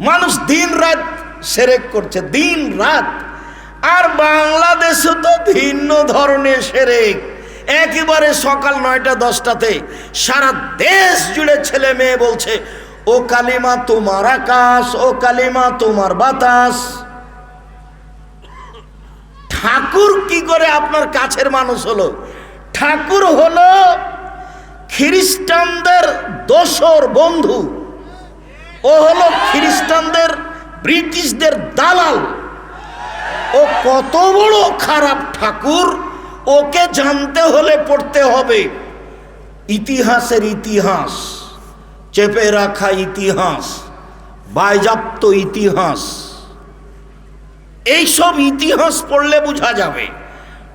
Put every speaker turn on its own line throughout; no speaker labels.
মানুষ দিন রাত সেরেক করছে, দিন রাত। আর বাংলাদেশে তো ভিন্ন ধরনের সেরেক। একেবারে সকাল নয়টা দশটাতে সারা দেশ জুড়ে ছেলে মেয়ে বলছে, ও কালিমা তোমার আকাশ, ও কালিমা তোমার বাতাস। ঠাকুর কি করে আপনার কাছের মানুষ হলো? ঠাকুর হলো খ্রিস্টানদের দোসর বন্ধু। ও হলো খ্রিস্টানদের, ব্রিটিশদের দালাল। ও কত বড় খারাপ ঠাকুর, ওকে জানতে হলে পড়তে হবে। ইতিহাসের ইতিহাস, চেপে রাখা ইতিহাস বায়জাপ্ত ইতিহাস। এইসব ইতিহাস পড়লে বোঝা যাবে,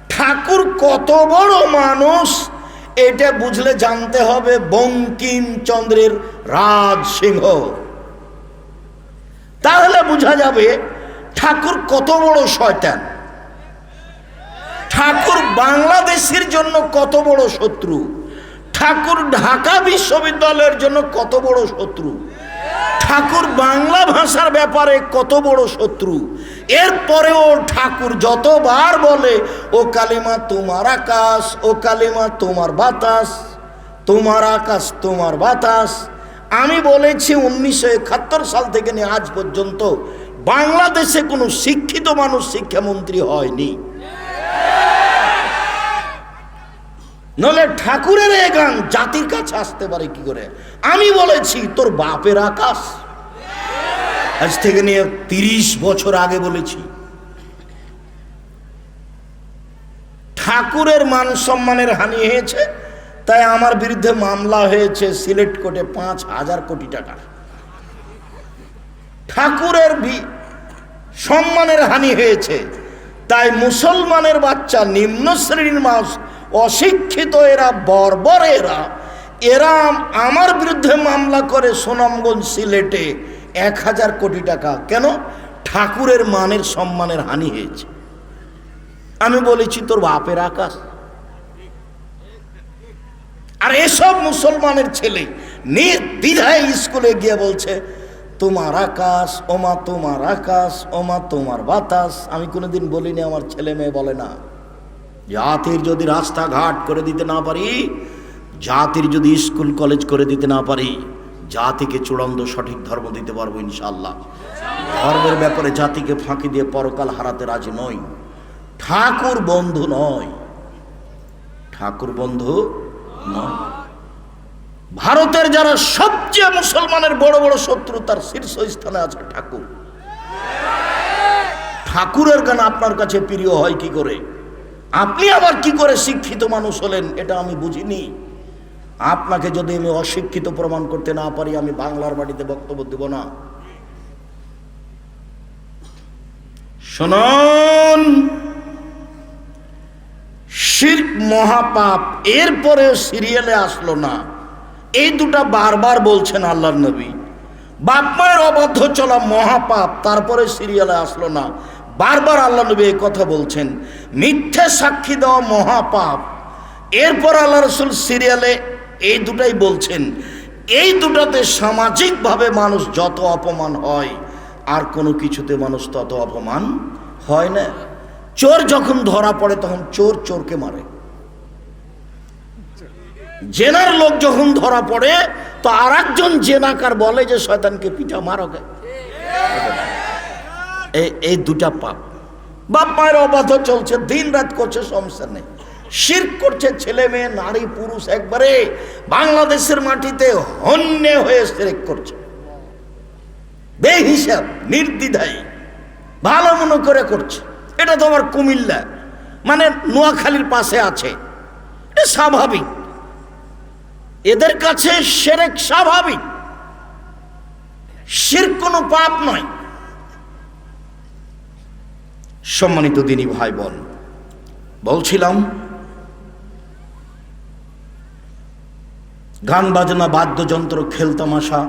ঠাকুর কত বড় মানুষ, এটা বুঝলে জানতে হবে বঙ্কিমচন্দ্রের রাজ সিংহ তাহলে বোঝা যাবে ঠাকুর কত বড় শয়তান। ঠাকুর বাংলাদেশের জন্য কত বড় শত্রু। ঠাকুর ঢাকা বিশ্ববিদ্যালয়ের জন্য কত বড় শত্রু। ঠাকুর বাংলা ভাষার ব্যাপারে কত বড় শত্রু। এরপরেও ঠাকুর যতবার বলে, ও কালিমা তোমার আকাশ, ও কালিমা তোমার বাতাস, তোমার আকাশ তোমার বাতাস। আমি বলেছি উনিশশো একাত্তর সাল থেকে নিয়ে আজ পর্যন্ত বাংলাদেশে কোনো শিক্ষিত মানুষ শিক্ষামন্ত্রী হয়নি। নলে ঠাকুরের এ গান জাতির কাছে আসতে পারে কি করে? আমি বলেছি, তোর বাপের আকাশ। আজ থেকে নিয়ে তিরিশ বছর আগে বলেছি, ঠাকুরের মান সম্মানের হানি হয়েছে তাই আমার বিরুদ্ধে মামলা হয়েছে সিলেট কোর্টে পাঁচ হাজার কোটি টাকা ঠাকুরের সম্মানের হানি হয়েছে। তাই মুসলমানের বাচ্চা, নিম্ন শ্রেণির মানুষ, অশিক্ষিত এরা, বর্বর এরা এরা আমার বিরুদ্ধে মামলা করে সুনামগঞ্জ সিলেটে এক হাজার কোটি টাকা। কেন? ঠাকুরের মানের সম্মানের হানি হয়েছে। আমি বলেছি, তোর বাপের আকাশ। আর এসব মুসলমানের ছেলে নির্দ্বিধায় স্কুলে গিয়ে বলছে, তোমার আকাশ, ওমা তোমার আকাশ, ওমা তোমার বাতাস। আমি কোনোদিন বলিনি, আমার ছেলে মেয়ে বলে না। জাতির যদি রাস্তাঘাট করে দিতে না পারি, জাতির যদি স্কুল, কলেজ করে দিতে না পারি, জাতিকে চূড়ান্ত সঠিক ধর্ম দিতে পারব ইনশাল্লাহ ধর্মের ব্যাপারে জাতিকে ফাঁকি দিয়ে পরকাল হারাতে রাজি নই। ঠাকুর বন্ধু নয়। ঠাকুর বন্ধু ভারতের যারা সবচেয়ে মুসলমানের বড় বড় শত্রু, তার শীর্ষ স্থানে আছে ঠাকুর। ঠাকুরের গান আপনার কাছে প্রিয় হয় কি করে? আপনি আবার কি করে শিক্ষিত মানুষ হলেন, এটা আমি বুঝিনি। আপনাকে যদি আমি অশিক্ষিত প্রমাণ করতে না পারি, আমি বাংলার বাড়িতে বক্তব্য দেব না। শুনুন! শির্ক মহাপাপ এরপরে সিরিয়ালে আসলো না। এই দুটা বারবার বলছেন আল্লাহর নবী। বাপ মায়ের অবাধ্য চলা মহাপাপ, তারপরে সিরিয়ালে আসলো না। বারবার আল্লাহ নবী এই কথা বলছেন। মিথ্যে সাক্ষী দেওয়া মহাপাপ, এরপর আল্লাহ রসুল সিরিয়ালে এই দুটাই বলছেন। এই দুটাতে সামাজিকভাবে মানুষ যত অপমান হয়, আর কোনো কিছুতে মানুষ তত অপমান হয় না। চোর যখন ধরা পড়ে, তখন চোর চোরকে মারে। জেনার লোক যখন ধরা পড়ে, তো আর একজন জেনাকার বলে যে, শয়তানকে পিঠা মারকে এই- দুটা পাপ। বাপ মায়ের অবাধ চলছে, দিন রাত করছে, সমস্যা নেই। শির করছে, ছেলে মেয়ে, নারী, পুরুষ, একবারে বাংলাদেশের মাটিতে হন্যে হয়ে সেরেক করছে। বেহিসাব, নির্দ্বিধায়, ভালো মনে করে করছে। এটা তো আমার কুমিল্লা। মানে নোয়াখালীর পাশে আছে। এটা স্বাভাবিক। এদের কাছে সেরেক স্বাভাবিক। শির কোনো পাপ নয়। সম্মানিত দিনী ভাই বোন বলছিলাম, গান বাজনা, বাদ্যযন্ত্র, খেলতামাশা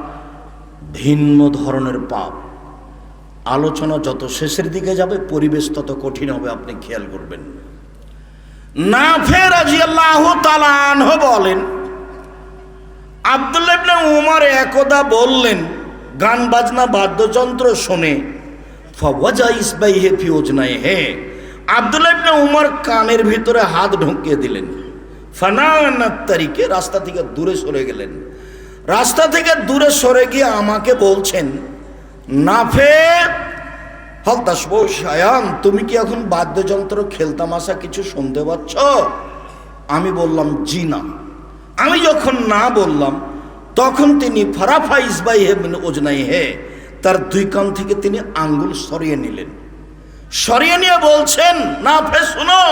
ভিন্ন ধরনের পাপ। আলোচনা যত শেষের দিকে যাবে, পরিবেশ তত কঠিন হবে, আপনি খেয়াল করবেন। না ফের আল্লাহ তালানহ বলেন, আবদুল্লাহ উমর একদা বললেন, গান বাজনা বাদ্যযন্ত্র শোনে, ফওয়াজা ইসবাই হে নাই হে আব্দুল্লাহ ইবনে উমর কানের ভিতরে হাত ঢুকিয়ে দিলেন। ফানানাত তারিখে রাস্তা থেকে দূরে সরে গেলেন। রাস্তা থেকে দূরে সরে গিয়ে আমাকে বলছেন নাফে হলদাসবো শায়ান তুমি কি এখন বাদ্যযন্ত্র, খেলতামাশা কিছু শুনতে পাচ্ছ? আমি বললাম, জি না। আমি যখন না বললাম, তখন তিনি ফারাফা ইসবাই হে ওজনাই হে, তার দুই কান থেকে তিনি আঙ্গুল সরিয়ে নিলেন। সরিয়ে নিয়ে বলছেন না ফে শুনো।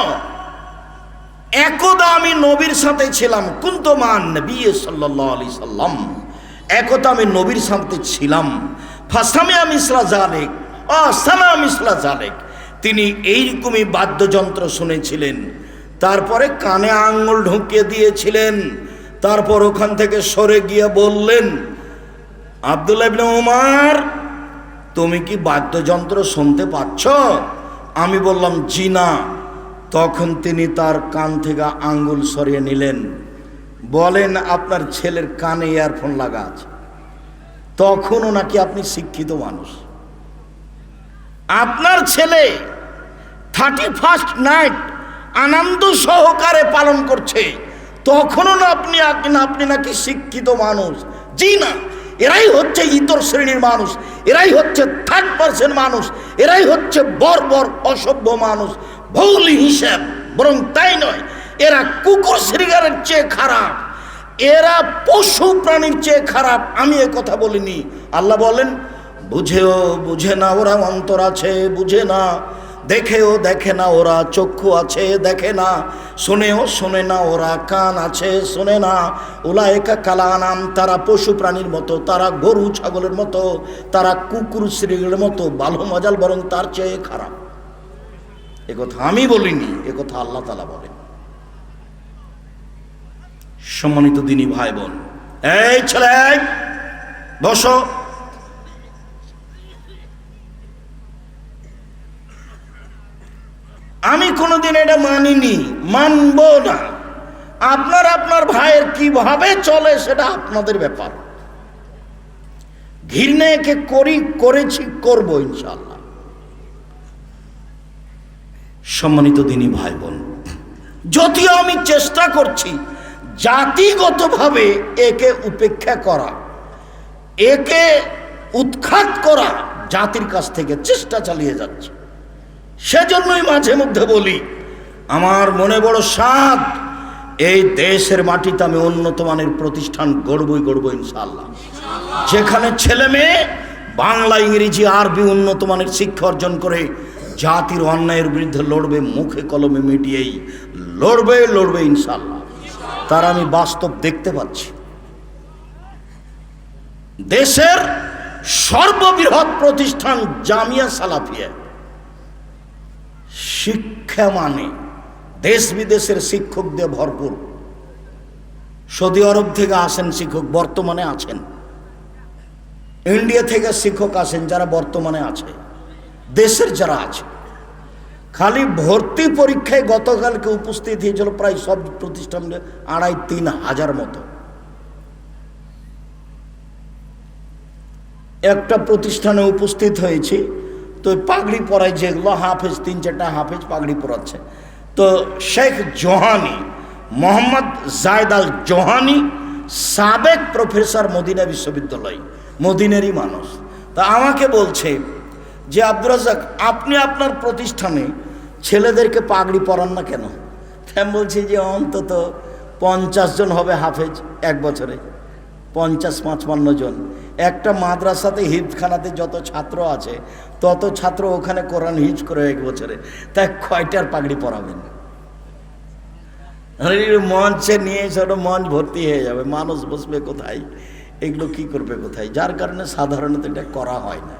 একদা আমি নবীর সাথে ছিলাম কুন্তমান নবী সাল্লাহ আলি সাল্লাম। একদা আমি নবীর সাথে ছিলাম। ফাসামে আমি ইসলা জালেক ও সালাম ইসলা জালেক। তিনি এইরকমই বাদ্যযন্ত্র শুনেছিলেন। তারপরে কানে আঙ্গুল ঢুকিয়ে দিয়েছিলেন। তারপর ওখান থেকে সরে গিয়ে বললেন, আব্দুল্লাহ ইবনে উমার, তুমি কি বাদ্যযন্ত্র শুনতে পাচ্ছ? আমি বললাম, জি তখন তিনি তার কান থেকে আঙ্গুল সরিয়ে নিলেন। বলেন, আপনার ছেলের কানে ইয়ারফোন লাগা আছে। তখনও নাকি আপনি শিক্ষিত মানুষ। আপনার ছেলে থার্টি ফার্স্ট নাইট আনন্দ সহকারে পালন করছে, তখনও না আপনি আপনি নাকি শিক্ষিত মানুষ। জি না, এরাই হচ্ছে ইতর শ্রেণির মানুষ, এরাই হচ্ছে থার্ড পার্সেন্ট মানুষ, এরাই হচ্ছে বর্বর অসভ্য মানুষ। ভৌল হিসাব, বরং তাই নয়, এরা কুকুর শ্রীগারের চেয়ে খারাপ। এরা পশু প্রাণীর চেয়ে খারাপ, আমি এ কথা বলিনি। আল্লাহ বলেন, বুঝেও বুঝে না, ওরা অন্তর আছে, বুঝে না। দেখেও দেখে না, ওরা চক্ষু আছে, দেখে না। শুনেও শোনে না, ওরা কান আছে, শোনে না। ওলা একা কালানাম, তারা পশু প্রাণীর মতো, তারা গরু ছাগলের মতো, তারা কুকুর শ্রীগুলোর মতো, বালো মজাল বরং তার চেয়ে খারাপ। এ কথা আমি বলিনি, এ কথা আল্লাহ তালা বলেন। সম্মানিত দিনী ভাই বোন এই ছেলে, বসো। আমি কোনোদিন এটা মানিনি, মানব না। আপনার আপনার ভাইয়ের কীভাবে চলে সেটা আপনাদের ব্যাপার। ঘৃণা একে করি, করেছি, করব ইনশাল্লাহ সম্মানিত দিনী ভাই বোন যদিও আমি চেষ্টা করছি জাতিগতভাবে একে উপেক্ষা করা, একে উৎখাত করা জাতির কাছ থেকে চেষ্টা চালিয়ে যাচ্ছে। সেজন্যই মাঝে মধ্যে বলি, আমার মনে বড় সাদ এই দেশের মাটিতে আমি উন্নত মানের প্রতিষ্ঠান গড়বই গড়ব ইনশাল্লাহ যেখানে ছেলে মেয়ে বাংলা, ইংরেজি, আরবি উন্নত মানের শিক্ষা অর্জন করে জাতির অন্যায়ের বিরুদ্ধে লড়বে, মুখে কলমে মিটিয়েই লড়বে লড়বে ইনশাল্লাহ তার আমি বাস্তব দেখতে পাচ্ছি। দেশের সর্ববৃহৎ প্রতিষ্ঠান জামিয়া সালাফিয়া। শিক্ষা মানে দেশ বিদেশের শিক্ষক দিয়ে ভরপুর। সৌদি আরব থেকে আসেন শিক্ষক, বর্তমানে আছেন। ইন্ডিয়া থেকে শিক্ষক আসেন যারা বর্তমানে আছে। দেশের যারা আছে। খালি ভর্তি পরীক্ষায় গতকালকে উপস্থিত হয়েছিল প্রায় সব প্রতিষ্ঠান আড়াই তিন হাজার মতো। একটা প্রতিষ্ঠানে উপস্থিত হয়েছি, তো পাগড়ি পরায় যেগুলো হাফেজ, তিন চারটা হাফেজ পাগড়ি পরাচ্ছে। তো Sheikh Johani, Mohammad Zayed Al Johani, সাবেক প্রফেসর মদিনা বিশ্ববিদ্যালয়, মদিনেরই মানুষ। তা আমাকে বলছে যে আব্দুর আপনি আপনার প্রতিষ্ঠানে ছেলেদেরকে পাগড়ি পরান না কেন? আমি বলছি যে অন্তত পঞ্চাশ জন হবে হাফেজ এক বছরে। পঞ্চাশ পাঁচপান্ন জন। একটা মাদ্রাসাতে হিদখানাতে যত ছাত্র আছে, তত ছাত্র ওখানে কোরআন হিজ করে এক বছরে। তাই কয়টার পাগড়ি পরাবেন? মঞ্চে নিয়ে ছোট মঞ্চ ভর্তি হয়ে যাবে। মানুষ বসবে কোথায়? এগুলো কি করবে কোথায়? যার কারণে সাধারণত এটা করা হয় না।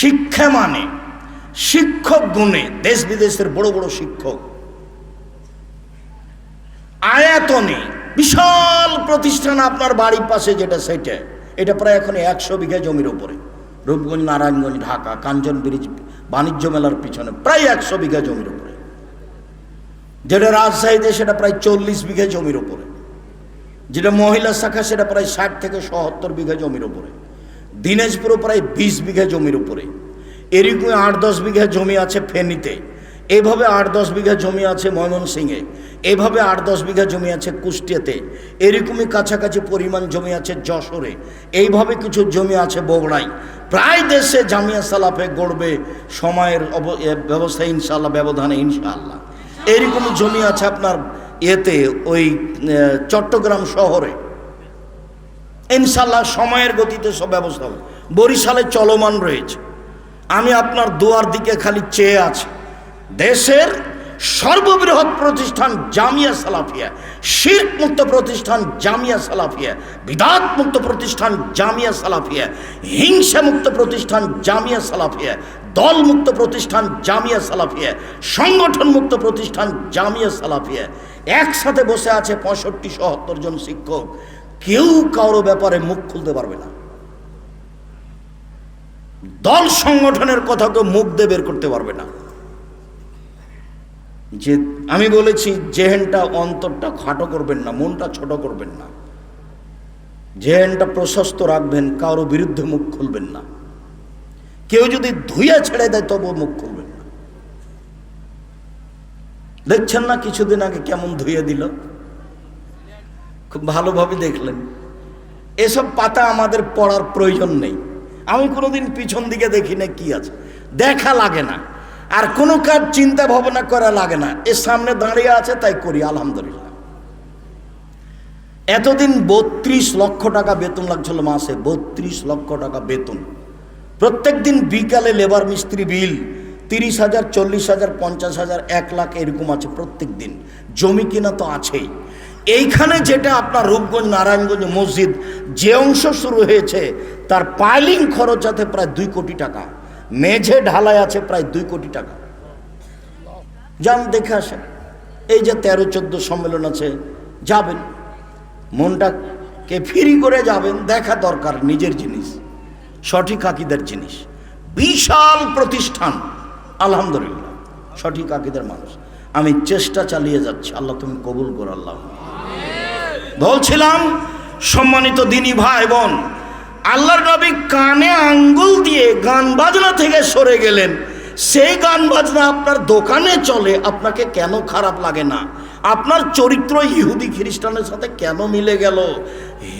শিক্ষা মানে শিক্ষক গুণে, দেশ বিদেশের বড় বড় শিক্ষক। আয়াতনে বিশাল প্রতিষ্ঠান আপনার বাড়ির পাশে যেটা সেটা, এটা প্রায় এখন একশো বিঘা জমির উপরে। রূপগঞ্জ, নারায়ণগঞ্জ, ঢাকা, কাঞ্চন ব্রিজ, বাণিজ্য মেলার পিছনে প্রায় একশো বিঘা জমির উপরে। যেটা রাজশাহীতে সেটা প্রায় চল্লিশ বিঘা জমির উপরে। যেটা মহিলা শাখা সেটা প্রায় ষাট থেকে সত্তর বিঘা জমির উপরে। দিনাজপুরও প্রায় বিশ বিঘা জমির উপরে। এরকম আট দশ বিঘা জমি আছে ফেনীতে। এভাবে আট দশ বিঘা জমি আছে ময়মনসিংহে। এইভাবে আট দশ বিঘা জমি আছে কুষ্টিয়াতে। এরকমই কাছাকাছি পরিমাণ জমি আছে যশোরে। এইভাবে কিছু জমি আছে বগুড়ায়। প্রায় দেশে জামিয়া সালাফে গড়বে সময়ের ব্যবস্থা ইনশাল্লাহ ব্যবধানে ইনশাআল্লাহ। এরকম জমি আছে আপনার এতে ওই চট্টগ্রাম শহরে। ইনশাল্লাহ সময়ের গতিতে সব ব্যবস্থা বরিশালে চলমান রয়েছে। আমি আপনার দুয়ার দিকে খালি চেয়ে আছি। দেশের সর্ববৃহৎ প্রতিষ্ঠান জামিয়া সালাফিয়া শির্ক মুক্ত প্রতিষ্ঠান জামিয়া সালাফিয়া বিদাত মুক্ত প্রতিষ্ঠান জামিয়া সালাফিয়া হিংসা মুক্ত প্রতিষ্ঠান জামিয়া সালাফিয়া দল মুক্ত প্রতিষ্ঠান জামিয়া সালাফিয়া সংগঠন মুক্ত প্রতিষ্ঠান জামিয়া সালাফিয়া। একসাথে বসে আছে পঁয়ষট্টি, সত্তর জন শিক্ষক। কেউ কারও ব্যাপারে মুখ খুলতে পারবে না। দল সংগঠনের কথা কেউ মুখ দিয়ে বের করতে পারবে না। যে আমি বলেছি, জেহেনটা অন্তরটা খাটো করবেন না, মনটা ছোট করবেন না। জেহেনটা প্রশস্ত রাখবেন, কারও বিরুদ্ধে মুখ খুলবেন না। কেউ যদি ধুইয়া ছেড়ে দেয় তবুও মুখ খুলবেন না। দেখছেন না কিছুদিন আগে কেমন ধুইয়ে দিল? খুব ভালোভাবে দেখলেন। এসব পাতা আমাদের পড়ার প্রয়োজন নেই। আমি কোনোদিন পিছন দিকে দেখি না কি আছে। দেখা লাগে না। আর কোনো কাজ চিন্তা ভাবনা করা লাগে না। এর সামনে দাঁড়িয়ে আছে, তাই করি, আলহামদুলিল্লাহ। এতদিন বত্রিশ লক্ষ টাকা বেতন লাগছিল মাসে, বত্রিশ লক্ষ টাকা বেতন। প্রত্যেক দিন বিকালে লেবার মিস্ত্রি বিল, তিরিশ হাজার, চল্লিশ হাজার, পঞ্চাশ হাজার, এক লাখ এরকম আছে প্রত্যেক দিন। জমি কিনা তো আছেই। এইখানে যেটা আপনার রূপগঞ্জ, নারায়ণগঞ্জ মসজিদ, যে অংশ শুরু হয়েছে, তার পাইলিং খরচ আছে প্রায় দুই কোটি টাকা। মেঝে ঢালাই আছে প্রায় দুই কোটি টাকা। যান, দেখে আসেন। এই যে তেরো, চোদ্দ সম্মেলন আছে, যাবেন। মনটাকে ফ্রি করে যাবেন, দেখা দরকার নিজের জিনিস, সঠিক আকিদের জিনিস। বিশাল প্রতিষ্ঠান, আলহামদুলিল্লাহ, সঠিক আকিদের মানুষ। আমি চেষ্টা চালিয়ে যাচ্ছি, আল্লাহ তুমি কবুল করো, আল্লাহ। বলছিলাম সম্মানিত দিনী ভাই বোন। আল্লাহর নবী কানে আঙ্গুল দিয়ে গান বাজনা থেকে সরে গেলেন। সেই গান বাজনা আপনার দোকানে চলে, আপনাকে কেন খারাপ লাগে না? আপনার চরিত্র ইহুদি খ্রিস্টানের সাথে কেন মিলে গেল?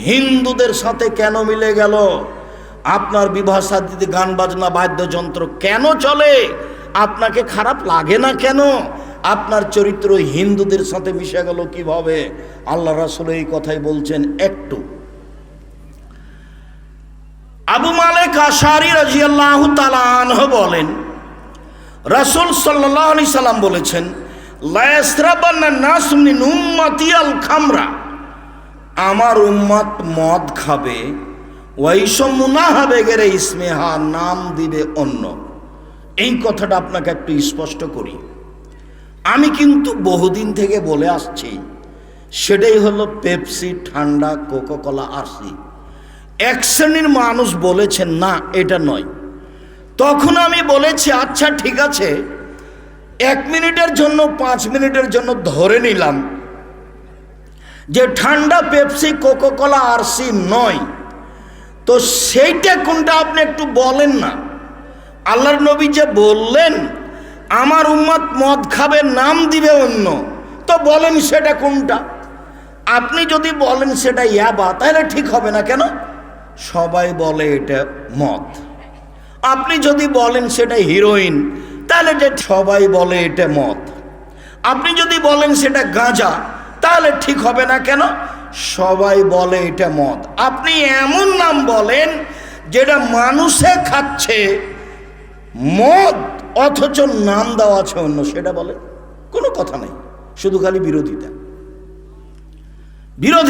হিন্দুদের সাথে কেন মিলে গেল? আপনার বিবাহ সাদিতে গান বাজনা, বাদ্যযন্ত্র কেন চলে? আপনাকে খারাপ লাগে না কেন? আপনার চরিত্র হিন্দুদের সাথে মিশে গেল কীভাবে? আল্লাহ রাসুল এই কথাই বলছেন একটু। আবু মালেক আশারি রাজিয়াল্লাহ তালাহ বলেন, রাসুল সাল্লাহ আলি সাল্লাম বলেছেন খামরা। আমার উম্মাত মদ খাবে ইসমেহা নাম দিবে অন্য। এই কথাটা আপনাকে একটু স্পষ্ট করি। আমি কিন্তু বহুদিন থেকে বলে আসছি, সেটাই হলো পেপসি, ঠান্ডা, কোকোকলা, আরসি। এক শ্রেণির মানুষ বলেছেন, না, এটা নয়। তখন আমি বলেছি আচ্ছা ঠিক আছে, এক মিনিটের জন্য, পাঁচ মিনিটের জন্য ধরে নিলাম যে ঠান্ডা পেপসি, কোকোকলা, আরসি নয়। তো সেইটা কোনটা আপনি একটু বলেন না? আল্লাহর নবী যে বললেন আমার উম্মত মদ খাবে, নাম দিবে অন্য। তো বলেন সেটা কোনটা? আপনি যদি বলেন সেটা ইয়াবা, তাহলে ঠিক হবে না কেন? সবাই বলে এটা মদ। আপনি যদি বলেন সেটা হিরোইন, তাহলে যে সবাই বলে এটা মদ। আপনি যদি বলেন সেটা গাঁজা, তাহলে ঠিক হবে না কেন? সবাই বলে এটা মদ। আপনি এমন নাম বলেন, যেটা মানুষে খাচ্ছে মদ অথচ নাম দেওয়া আছে অন্য সেটা বলে? কোনো কথা নাই। শুধু খালি বিরোধিতা। বিরোধী